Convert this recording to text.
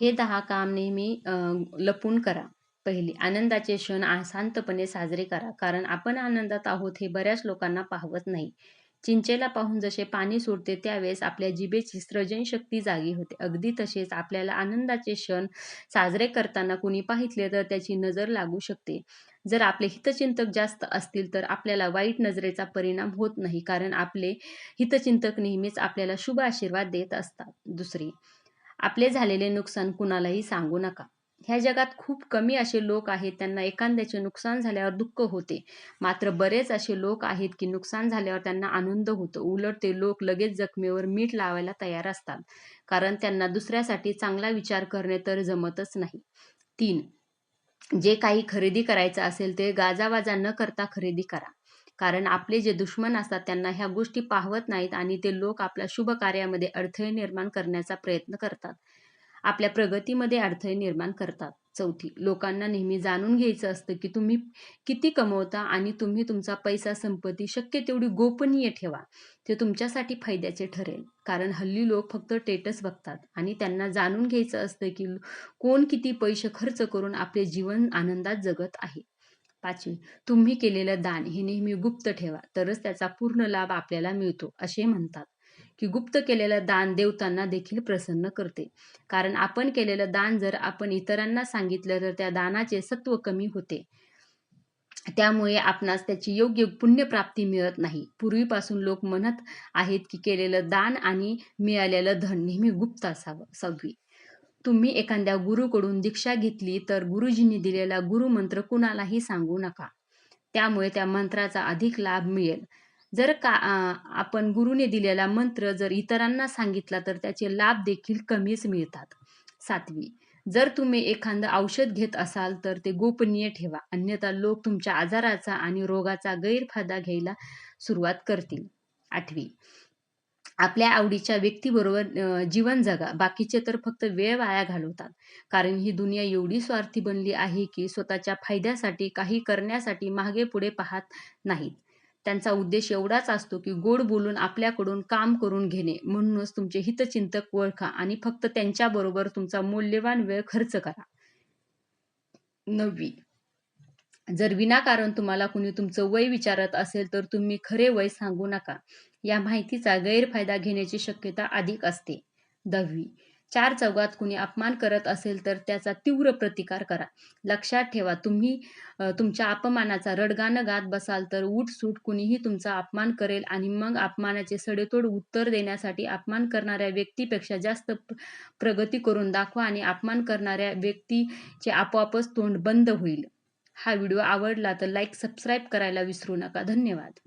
हे दहा काम नेहमी लपून करा. पहिली आनंदाचे क्षण शांतपणे साजरे करा. कारण आपण आनंदात आहोत हे बऱ्याच लोकांना पाहवत नाही. चिंचेला पाहून जसे पाणी सुटते त्यावेळेस आपल्या जिभेची सृजन शक्ती जागी होते. अगदी तसेच आपल्याला आनंदाचे क्षण साजरे करताना कुणी पाहितले तर त्याची नजर लागू शकते. जर आपले हितचिंतक जास्त असतील तर आपल्याला वाईट नजरेचा परिणाम होत नाही. कारण आपले हितचिंतक नेहमीच आपल्याला शुभ आशीर्वाद देत असतात. दुसरी आपले झालेले नुकसान कुणालाही सांगू नका. ह्या जगात खूप कमी असे लोक आहेत त्यांना एखाद्याचे नुकसान झाल्यावर दुःख होते. मात्र बरेच असे लोक आहेत की नुकसान झाल्यावर त्यांना आनंद होतो. उलट ते लोक लगेच जखमेवर मीठ लावायला तयार असतात. कारण त्यांना दुसऱ्यासाठी चांगला विचार करणे तर जमतच नाही. तीन जे काही खरेदी करायचं असेल ते गाजावाजा न करता खरेदी करा. कारण आपले जे दुश्मन असतात त्यांना ह्या गोष्टी पाहवत नाहीत आणि ते लोक आपल्या शुभ कार्यामध्ये अडथळे निर्माण करण्याचा प्रयत्न करतात. आपल्या प्रगतीमध्ये अडथळे निर्माण करतात. चौथी लोकांना नेहमी जाणून घ्यायचं असतं की तुम्ही किती कमवता आणि तुम्ही तुमचा पैसा संपत्ती शक्य तेवढी गोपनीय ठेवा. ते तुमच्यासाठी फायद्याचे ठरेल. कारण हल्ली लोक फक्त टेटस बघतात आणि त्यांना जाणून घ्यायचं असतं की कोण किती पैसे खर्च करून आपले जीवन आनंदात जगत आहे. पाचवी. तुम्ही केलेलं दान हे नेहमी गुप्त ठेवा तरच त्याचा पूर्ण लाभ आपल्याला मिळतो असे म्हणतात. की गुप्त केलेलं दान देवतांना देखील प्रसन्न करते. कारण आपण केलेलं दान जर आपण इतरांना सांगितलं तर त्या दानाचे सत्व कमी होते. त्यामुळे आपणास त्याची योग्य पुण्यप्राप्ती मिळत नाही. पूर्वीपासून लोक म्हणत आहेत की केलेलं दान आणि मिळालेलं धन नेहमी गुप्त असावं. सहावी. तुम्ही एखाद्या गुरुकडून दीक्षा घेतली तर गुरुजींनी दिलेला गुरुमंत्र कुणालाही सांगू नका. त्यामुळे त्या मंत्राचा अधिक लाभ मिळेल. जर का आपण गुरुने दिलेला मंत्र जर इतरांना सांगितला तर त्याचे लाभ देखील कमीच मिळतात. सातवी जर तुम्ही एखादं औषध घेत असाल तर ते गोपनीय ठेवा. अन्यथा लोक तुमच्या आजाराचा आणि रोगाचा गैरफायदा घ्यायला सुरुवात करतील. आठवी आपल्या आवडीच्या व्यक्तीबरोबर जीवन जगा. बाकीचे तर फक्त वेळ वाया घालवतात. कारण ही दुनिया एवढी स्वार्थी बनली आहे की स्वतःच्या फायद्यासाठी काही करण्यासाठी मागे पुढे पाहत नाहीत. त्यांचा उद्देश एवढाच असतो की गोड बोलून आपल्याकडून काम करून घेणे. म्हणूनच तुमचे हितचिंतक ओळखा आणि फक्त त्यांच्याबरोबर तुमचा मौल्यवान वेळ खर्च करा. नववी जर विनाकारण तुम्हाला कुणी तुमचं वय विचारत असेल तर तुम्ही खरे वय सांगू नका. या माहितीचा गैरफायदा घेण्याची शक्यता अधिक असते. दहावी. चार चौघात कुणी अपमान करत असेल तर त्याचा तीव्र प्रतिकार करा. लक्षात ठेवा तुम्ही तुमच्या अपमानाचा रडगाणं गात बसाल तर उठसूट कुणीही तुमचा अपमान करेल आणि मग अपमानाचे सडेतोड उत्तर देण्यासाठी अपमान करणाऱ्या व्यक्तीपेक्षा जास्त प्रगती करून दाखवा आणि अपमान करणाऱ्या व्यक्तीचे आपोआपच तोंड बंद होईल. हा व्हिडिओ आवडला तर लाईक सबस्क्राईब करायला विसरू नका. धन्यवाद.